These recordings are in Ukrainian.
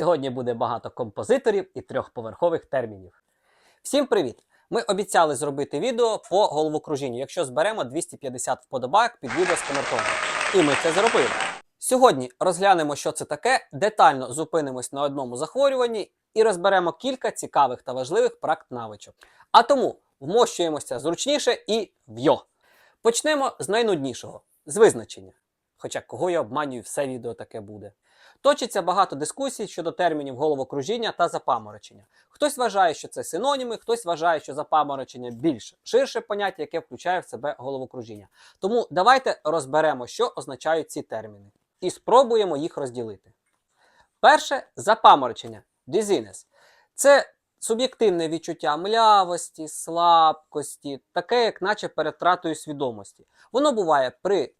Сьогодні буде багато композиторів і трьохповерхових термінів. Всім привіт! Ми обіцяли зробити відео по головокружінню, якщо зберемо 250 вподобайок під відео з коментарем. І ми це зробили. Сьогодні розглянемо, що це таке, детально зупинимось на одному захворюванні і розберемо кілька цікавих та важливих практ-навичок. А тому вмощуємося зручніше і вйо. Почнемо з найнуднішого з визначення. Хоча кого я обманюю, все відео таке буде. Точиться багато дискусій щодо термінів головокружіння та запаморочення. Хтось вважає, що це синоніми, хтось вважає, що запаморочення більш ширше поняття, яке включає в себе головокружіння. Тому давайте розберемо, що означають ці терміни, і спробуємо їх розділити. Перше запаморочення dizziness. Це суб'єктивне відчуття млявості, слабкості, таке, як наче перед втратою свідомості. Воно буває при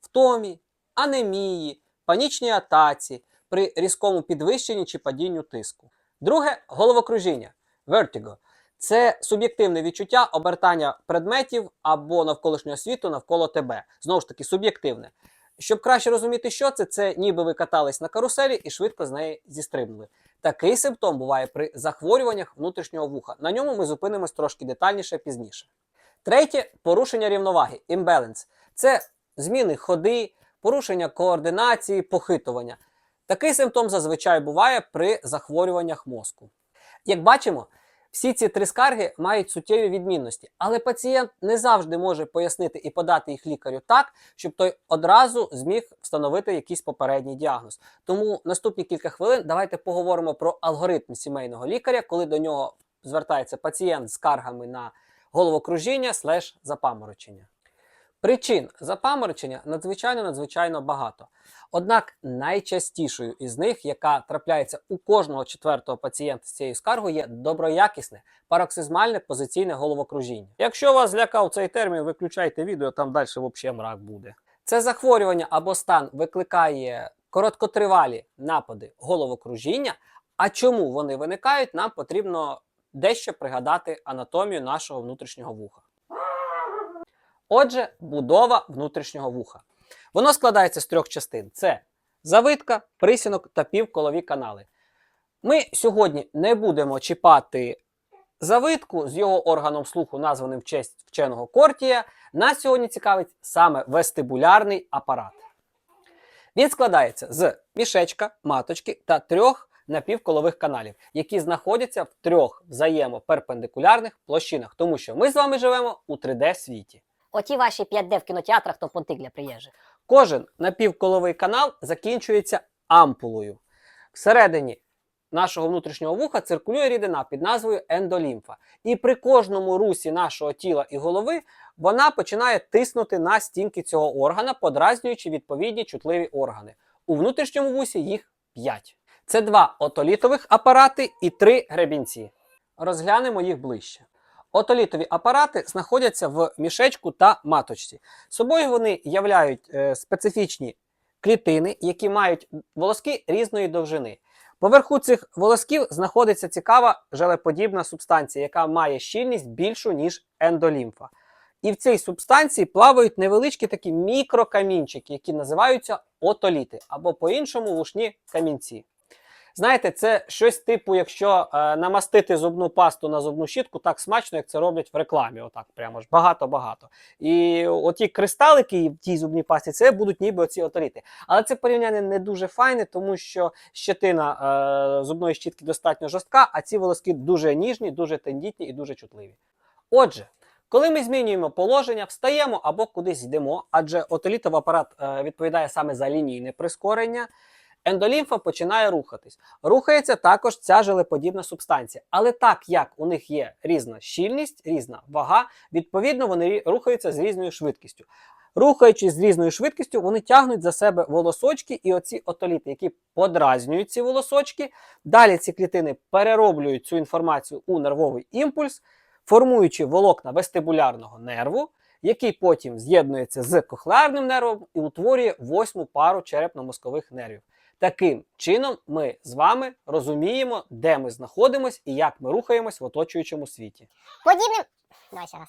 втомі, анемії, панічній атаці, при різкому підвищенні чи падінню тиску. Друге головокружіння vertigo. Це суб'єктивне відчуття обертання предметів або навколишнього світу навколо тебе. Знову ж таки, суб'єктивне. Щоб краще розуміти, що це, це ніби ви катались на каруселі і швидко з неї зістрибнули. Такий симптом буває при захворюваннях внутрішнього вуха. На ньому ми зупинимось трошки детальніше пізніше. Третє порушення рівноваги imbalance. Це зміни ходи, порушення координації, похитування. Такий симптом зазвичай буває при захворюваннях мозку. Як бачимо, всі ці три скарги мають суттєві відмінності, але пацієнт не завжди може пояснити і подати їх лікарю так, щоб той одразу зміг встановити якийсь попередній діагноз. Тому наступні кілька хвилин давайте поговоримо про алгоритм сімейного лікаря, коли до нього звертається пацієнт з скаргами на головокружіння слеш запаморочення. Причин запаморочення надзвичайно надзвичайно багато. Однак найчастішою із них, яка трапляється у кожного четвертого пацієнта з цією скаргою, є доброякісне пароксизмальне позиційне головокружіння. Якщо вас злякав цей термін, виключайте відео, там далі взагалі мрак буде. Це захворювання або стан викликає короткотривалі напади головокружіння. А чому вони виникають, нам потрібно дещо пригадати анатомію нашого внутрішнього вуха. Отже, будова внутрішнього вуха. Воно складається з трьох частин: це завитка, присінок та півколові канали. Ми сьогодні не будемо чіпати завитку з його органом слуху, названим в честь вченого Кортія. Нас сьогодні цікавить саме вестибулярний апарат. Він складається з мішечка, маточки та трьох напівколових каналів, які знаходяться в трьох взаємоперпендикулярних площинах, тому що ми з вами живемо у 3D-світі. Оті ваші 5D в кінотеатрах, то понтик для приїжджих. Кожен напівколовий канал закінчується ампулою. Всередині нашого внутрішнього вуха циркулює рідина під назвою ендолімфа. І при кожному русі нашого тіла і голови вона починає тиснути на стінки цього органа, подразнюючи відповідні чутливі органи. У внутрішньому вусі їх 5. Це два отолітових апарати і три гребінці. Розглянемо їх ближче. Отолітові апарати знаходяться в мішечку та маточці. Собою вони являють е, специфічні клітини, які мають волоски різної довжини. Поверху цих волосків знаходиться цікава желеподібна субстанція, яка має щільність більшу, ніж ендолімфа. І в цій субстанції плавають невеличкі такі мікрокамінчики, які називаються отоліти, або по-іншому вушні камінці. Знаєте, це щось типу, якщо е, намастити зубну пасту на зубну щітку так смачно, як це роблять в рекламі. Отак прямо ж багато-багато. І оті кристалики в тій зубній пасті, це будуть ніби оці отоліти. Але це порівняння не дуже файне, тому що щетина е, зубної щітки достатньо жорстка, а ці волоски дуже ніжні, дуже тендітні і дуже чутливі. Отже, коли ми змінюємо положення, встаємо або кудись йдемо, адже отолітовий апарат е, відповідає саме за лінійне прискорення. Ендолімфа починає рухатись. Рухається також ця желеподібна субстанція. Але так як у них є різна щільність, різна вага, відповідно вони рухаються з різною швидкістю. Рухаючись з різною швидкістю, вони тягнуть за себе волосочки і оці отоліти, які подразнюють ці волосочки. Далі ці клітини перероблюють цю інформацію у нервовий імпульс, формуючи волокна вестибулярного нерву, який потім з'єднується з кохлеарним нервом і утворює восьму пару черепно-мозкових нервів. Таким чином, ми з вами розуміємо, де ми знаходимося і як ми рухаємось в оточуючому світі. Подібним. Давай ще раз.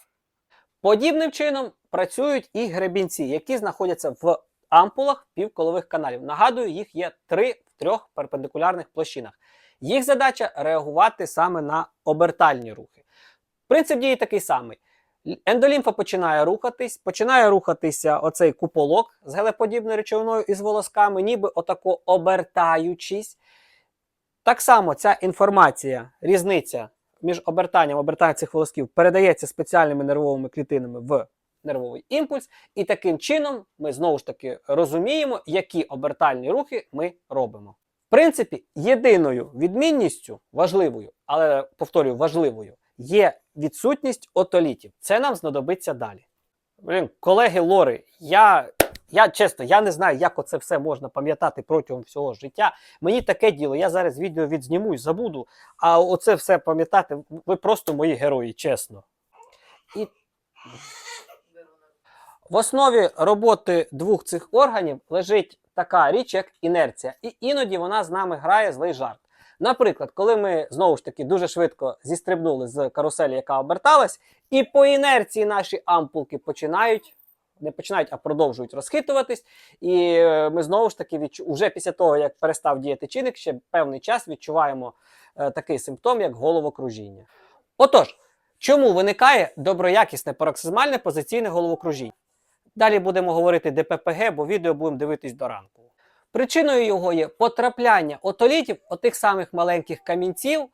Подібним чином працюють і гребінці, які знаходяться в ампулах півколових каналів. Нагадую, їх є три в трьох перпендикулярних площинах. Їх задача реагувати саме на обертальні рухи. Принцип дії такий самий. Ендолімфа починає рухатись, починає рухатися оцей куполок з гелеподібною речовиною із волосками, ніби отако обертаючись. Так само ця інформація, різниця між обертанням обертання цих волосків передається спеціальними нервовими клітинами в нервовий імпульс, і таким чином ми знову ж таки розуміємо, які обертальні рухи ми робимо. В принципі, єдиною відмінністю важливою, але повторюю, важливою, є відсутність отолітів. Це нам знадобиться далі. Блін, колеги Лори, я, я чесно, я не знаю, як оце все можна пам'ятати протягом всього життя. Мені таке діло, я зараз відео відзніму і забуду, а оце все пам'ятати, ви просто мої герої, чесно. І в основі роботи двох цих органів лежить така річ, як інерція, і іноді вона з нами грає злий жарт. Наприклад, коли ми знову ж таки дуже швидко зістрибнули з каруселі, яка оберталась, і по інерції наші ампулки починають. Не починають, а продовжують розхитуватись, і е, ми знову ж таки відчу... уже після того, як перестав діяти чинник, ще певний час відчуваємо е, такий симптом, як головокружіння. Отож, чому виникає доброякісне пароксизмальне позиційне головокружіння? Далі будемо говорити ДППГ, бо відео будемо дивитись до ранку. Причиною його є потрапляння отолітів, отих самих маленьких камінців,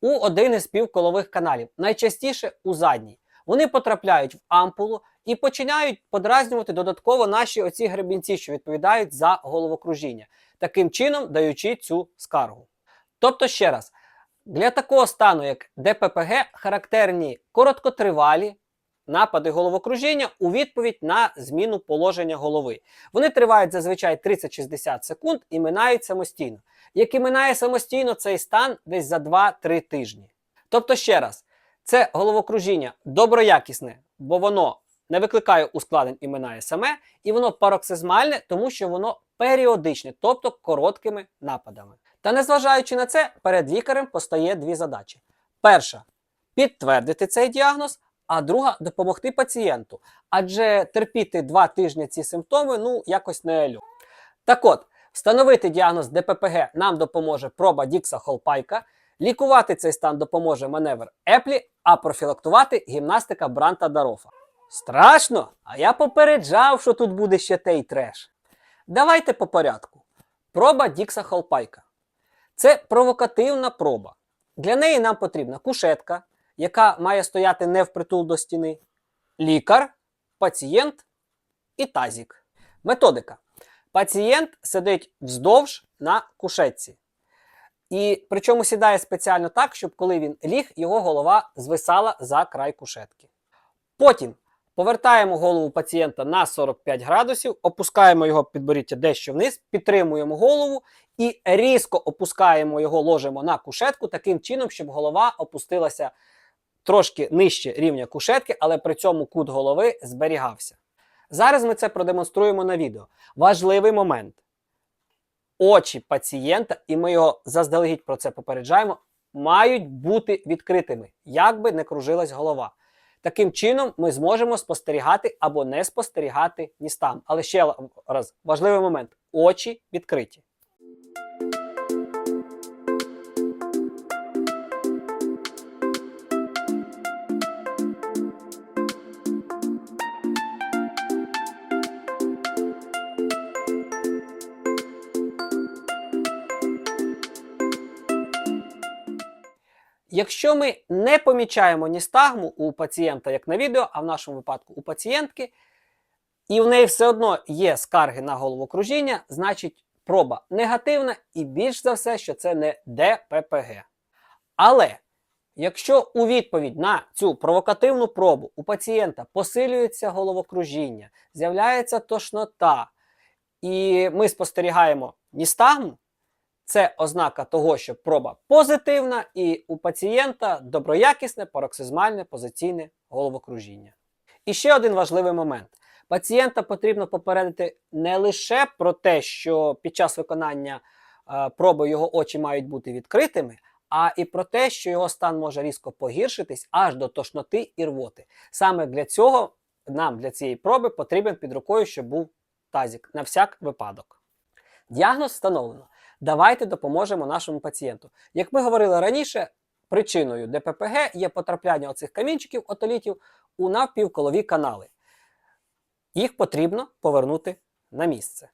у один із півколових каналів, найчастіше у задній. Вони потрапляють в ампулу і починають подразнювати додатково наші оці гребінці, що відповідають за головокружіння, таким чином даючи цю скаргу. Тобто, ще раз, для такого стану, як ДППГ, характерні короткотривалі напади головокружіння у відповідь на зміну положення голови. Вони тривають зазвичай 30-60 секунд і минають самостійно. Як і минає самостійно цей стан десь за 2-3 тижні. Тобто, ще раз, це головокружіння доброякісне, бо воно не викликає ускладнень і минає саме, і воно пароксизмальне, тому що воно періодичне, тобто короткими нападами. Та незважаючи на це, перед лікарем постає дві задачі: перша підтвердити цей діагноз, а друга допомогти пацієнту. Адже терпіти два тижні ці симптоми ну якось не лю. Так от, встановити діагноз ДППГ нам допоможе проба Дікса Холпайка, лікувати цей стан допоможе маневр Еплі, а профілактувати гімнастика Бранта Дарофа. Страшно? А я попереджав, що тут буде ще той треш. Давайте по порядку. Проба Дікса Холпайка. Це провокативна проба. Для неї нам потрібна кушетка, яка має стояти не впритул до стіни, лікар, пацієнт і тазік. Методика. Пацієнт сидить вздовж на кушетці. І причому сідає спеціально так, щоб коли він ліг, його голова звисала за край кушетки. Потім повертаємо голову пацієнта на 45 градусів, опускаємо його підборіддя дещо вниз, підтримуємо голову і різко опускаємо його, ложимо на кушетку таким чином, щоб голова опустилася трошки нижче рівня кушетки, але при цьому кут голови зберігався. Зараз ми це продемонструємо на відео. Важливий момент. Очі пацієнта, і ми його заздалегідь про це попереджаємо, мають бути відкритими, як би не кружилась голова. Таким чином ми зможемо спостерігати або не спостерігати ністам. Але ще раз важливий момент: очі відкриті. Якщо ми не помічаємо ністагму у пацієнта, як на відео, а в нашому випадку у пацієнтки, і в неї все одно є скарги на головокружіння, значить проба негативна і більш за все, що це не ДППГ. Але якщо у відповідь на цю провокативну пробу у пацієнта посилюється головокружіння, з'являється тошнота, і ми спостерігаємо ністагму, це ознака того, що проба позитивна, і у пацієнта доброякісне пароксизмальне позиційне головокружіння. І ще один важливий момент: пацієнта потрібно попередити не лише про те, що під час виконання е, проби його очі мають бути відкритими, а і про те, що його стан може різко погіршитись аж до тошноти і рвоти. Саме для цього нам для цієї проби потрібен під рукою, щоб був тазик на всяк випадок. Діагноз встановлено. Давайте допоможемо нашому пацієнту. Як ми говорили раніше, причиною ДППГ є потрапляння оцих камінчиків, отолітів у навпівколові канали. Їх потрібно повернути на місце.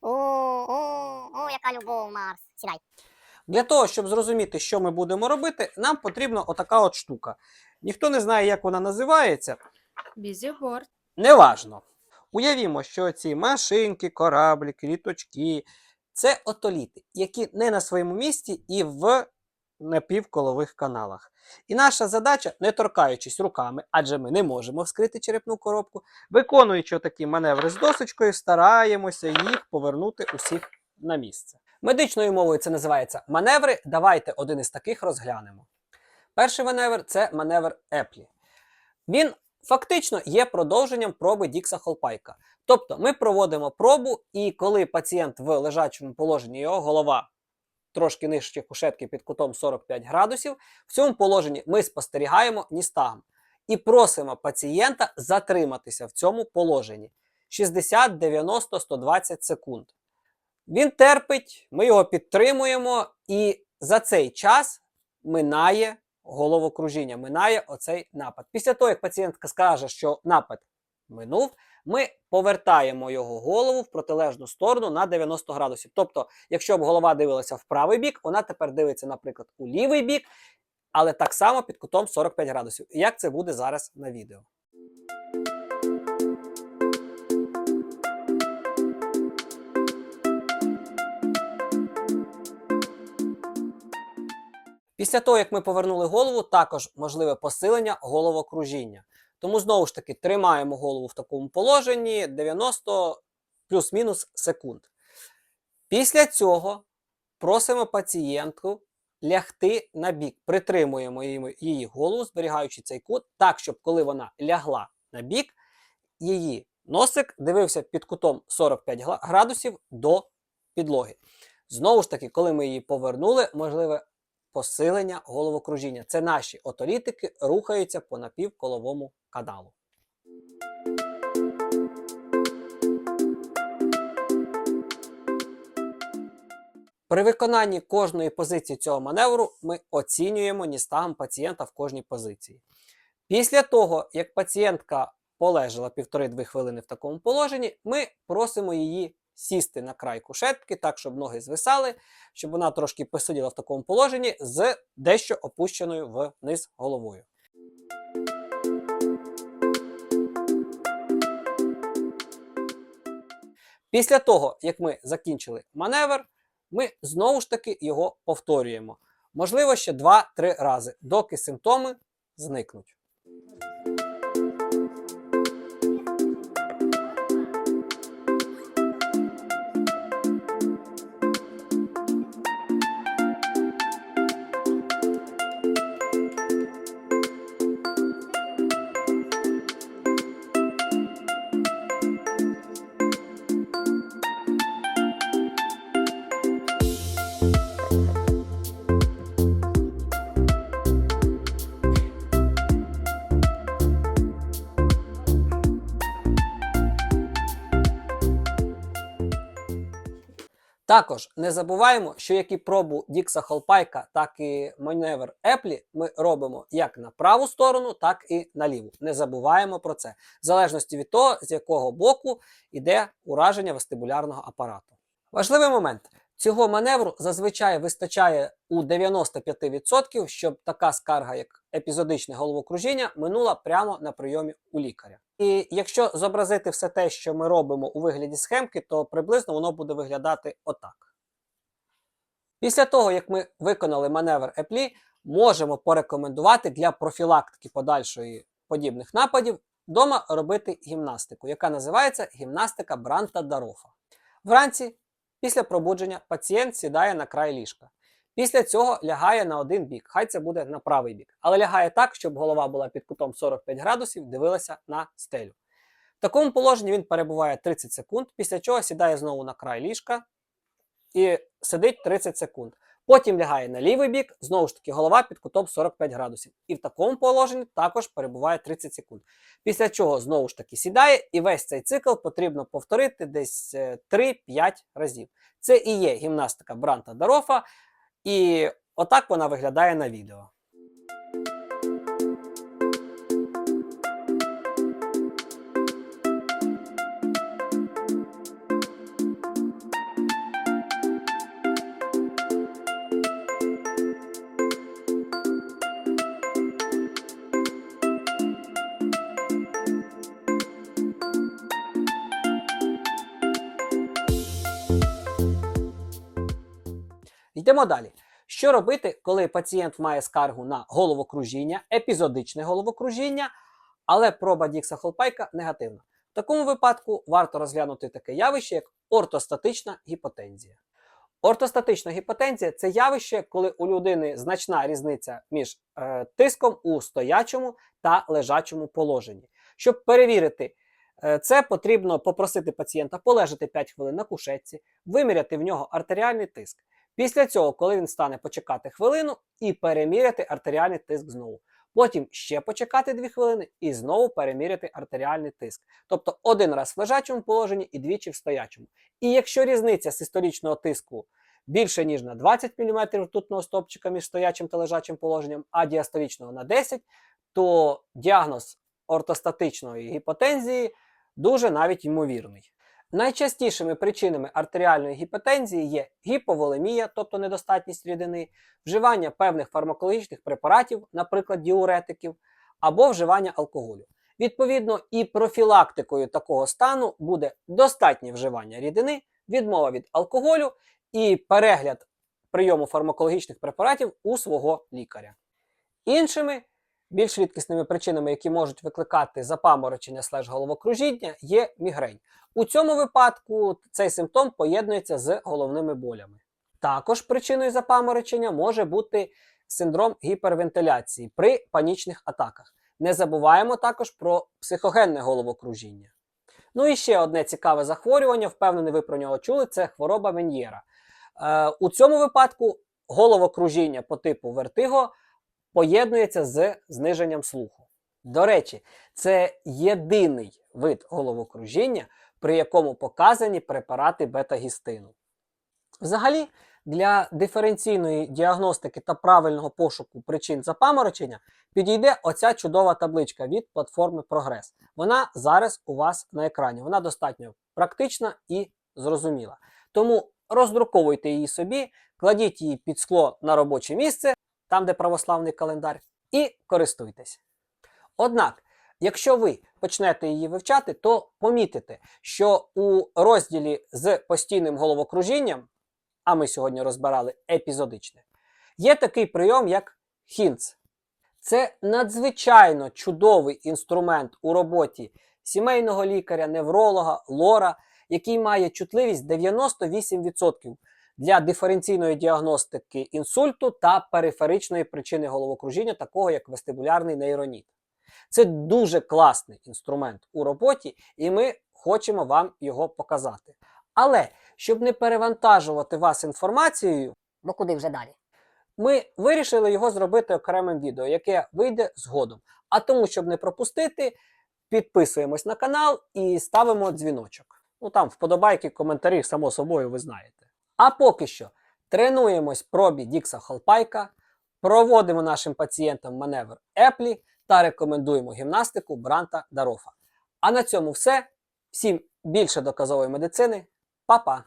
О, о, о, яка любов, Марс. Сідай. Для того, щоб зрозуміти, що ми будемо робити, нам потрібна отака от штука. Ніхто не знає, як вона називається. Бізіборд. Неважно. Уявімо, що ці машинки, кораблики, літочки це отоліти, які не на своєму місці і в напівколових каналах. І наша задача, не торкаючись руками, адже ми не можемо вскрити черепну коробку, виконуючи такі маневри з досочкою, стараємося їх повернути усіх на місце. Медичною мовою це називається маневри. Давайте один із таких розглянемо. Перший маневр це маневр Еплі. Він фактично є продовженням проби Дікса Холпайка. Тобто ми проводимо пробу, і коли пацієнт в лежачому положенні його голова трошки нижче кушетки під кутом 45 градусів, в цьому положенні ми спостерігаємо ністагм і просимо пацієнта затриматися в цьому положенні 60, 90, 120 секунд. Він терпить, ми його підтримуємо, і за цей час минає головокружіння, минає оцей напад. Після того, як пацієнтка скаже, що напад минув, ми повертаємо його голову в протилежну сторону на 90 градусів. Тобто, якщо б голова дивилася в правий бік, вона тепер дивиться, наприклад, у лівий бік, але так само під кутом 45 градусів. Як це буде зараз на відео? Після того, як ми повернули голову, також можливе посилення головокружіння. Тому знову ж таки тримаємо голову в такому положенні 90 плюс-мінус секунд. Після цього просимо пацієнтку лягти на бік, притримуємо її, голову, зберігаючи цей кут, так, щоб коли вона лягла на бік, її носик дивився під кутом 45 градусів до підлоги. Знову ж таки, коли ми її повернули, можливе посилення головокружіння. Це наші отолітики рухаються по напівколовому каналу. При виконанні кожної позиції цього маневру ми оцінюємо ністагм пацієнта в кожній позиції. Після того, як пацієнтка полежала півтори-дві хвилини в такому положенні, ми просимо її сісти на край кушетки, так, щоб ноги звисали, щоб вона трошки посиділа в такому положенні з дещо опущеною вниз головою. Після того, як ми закінчили маневр, ми знову ж таки його повторюємо. Можливо, ще 2-3 рази, доки симптоми зникнуть. Також не забуваємо, що як і пробу Дікса Холпайка, так і маневр Еплі ми робимо як на праву сторону, так і на ліву. Не забуваємо про це, в залежності від того, з якого боку йде ураження вестибулярного апарату. Важливий момент. Цього маневру зазвичай вистачає у 95%, щоб така скарга, як епізодичне головокружіння, минула прямо на прийомі у лікаря. І якщо зобразити все те, що ми робимо у вигляді схемки, то приблизно воно буде виглядати отак. Після того, як ми виконали маневр еплі, можемо порекомендувати для профілактики подальшої подібних нападів вдома робити гімнастику, яка називається гімнастика Бранта Дарофа. Вранці, після пробудження, пацієнт сідає на край ліжка. Після цього лягає на один бік, хай це буде на правий бік, але лягає так, щоб голова була під кутом 45 градусів, дивилася на стелю. В такому положенні він перебуває 30 секунд, після чого сідає знову на край ліжка і сидить 30 секунд. Потім лягає на лівий бік, знову ж таки, голова під кутом 45 градусів. І в такому положенні також перебуває 30 секунд. Після чого знову ж таки сідає, і весь цей цикл потрібно повторити десь е, 3-5 разів. Це і є гімнастика Бранта Дарофа, і отак вона виглядає на відео. Йдемо далі. Що робити, коли пацієнт має скаргу на головокружіння, епізодичне головокружіння, але проба Дікса Холпайка негативна? В такому випадку варто розглянути таке явище, як ортостатична гіпотензія. Ортостатична гіпотензія це явище, коли у людини значна різниця між е, тиском у стоячому та лежачому положенні. Щоб перевірити е, це, потрібно попросити пацієнта полежати 5 хвилин на кушетці, виміряти в нього артеріальний тиск. Після цього, коли він стане почекати хвилину і переміряти артеріальний тиск знову. Потім ще почекати 2 хвилини і знову переміряти артеріальний тиск. Тобто один раз в лежачому положенні і двічі в стоячому. І якщо різниця систолічного тиску більше, ніж на 20 мм ртутного стопчика між стоячим та лежачим положенням, а діастолічного на 10, то діагноз ортостатичної гіпотензії дуже навіть ймовірний. Найчастішими причинами артеріальної гіпотензії є гіповолемія, тобто недостатність рідини, вживання певних фармакологічних препаратів, наприклад, діуретиків, або вживання алкоголю. Відповідно, і профілактикою такого стану буде достатнє вживання рідини, відмова від алкоголю і перегляд прийому фармакологічних препаратів у свого лікаря. Іншими більш рідкісними причинами, які можуть викликати запаморочення слеж головокружіння, є мігрень. У цьому випадку цей симптом поєднується з головними болями. Також причиною запаморочення може бути синдром гіпервентиляції при панічних атаках. Не забуваємо також про психогенне головокружіння. Ну і ще одне цікаве захворювання, впевнений, ви про нього чули, це хвороба Мен'єра. Е, у цьому випадку головокружіння по типу вертиго поєднується з зниженням слуху. До речі, це єдиний вид головокружіння, при якому показані препарати бета-гістину. Взагалі, для диференційної діагностики та правильного пошуку причин запаморочення підійде оця чудова табличка від платформи Прогрес. Вона зараз у вас на екрані. Вона достатньо практична і зрозуміла. Тому роздруковуйте її собі, кладіть її під скло на робоче місце, там, де православний календар, і користуйтесь. Однак, якщо ви почнете її вивчати, то помітите, що у розділі з постійним головокружінням, а ми сьогодні розбирали епізодичне, є такий прийом, як хінц. Це надзвичайно чудовий інструмент у роботі сімейного лікаря, невролога, лора, який має чутливість 98% для диференційної діагностики інсульту та периферичної причини головокружіння, такого як вестибулярний нейроніт. Це дуже класний інструмент у роботі, і ми хочемо вам його показати. Але щоб не перевантажувати вас інформацією, Бо куди вже далі? ми вирішили його зробити окремим відео, яке вийде згодом. А тому, щоб не пропустити, підписуємось на канал і ставимо дзвіночок. Ну там вподобайки, коментарі, само собою, ви знаєте. А поки що тренуємось пробі Дікса Холпайка, проводимо нашим пацієнтам маневр Еплі та рекомендуємо гімнастику Бранта Дарофа. А на цьому все. Всім більше доказової медицини. Па-па!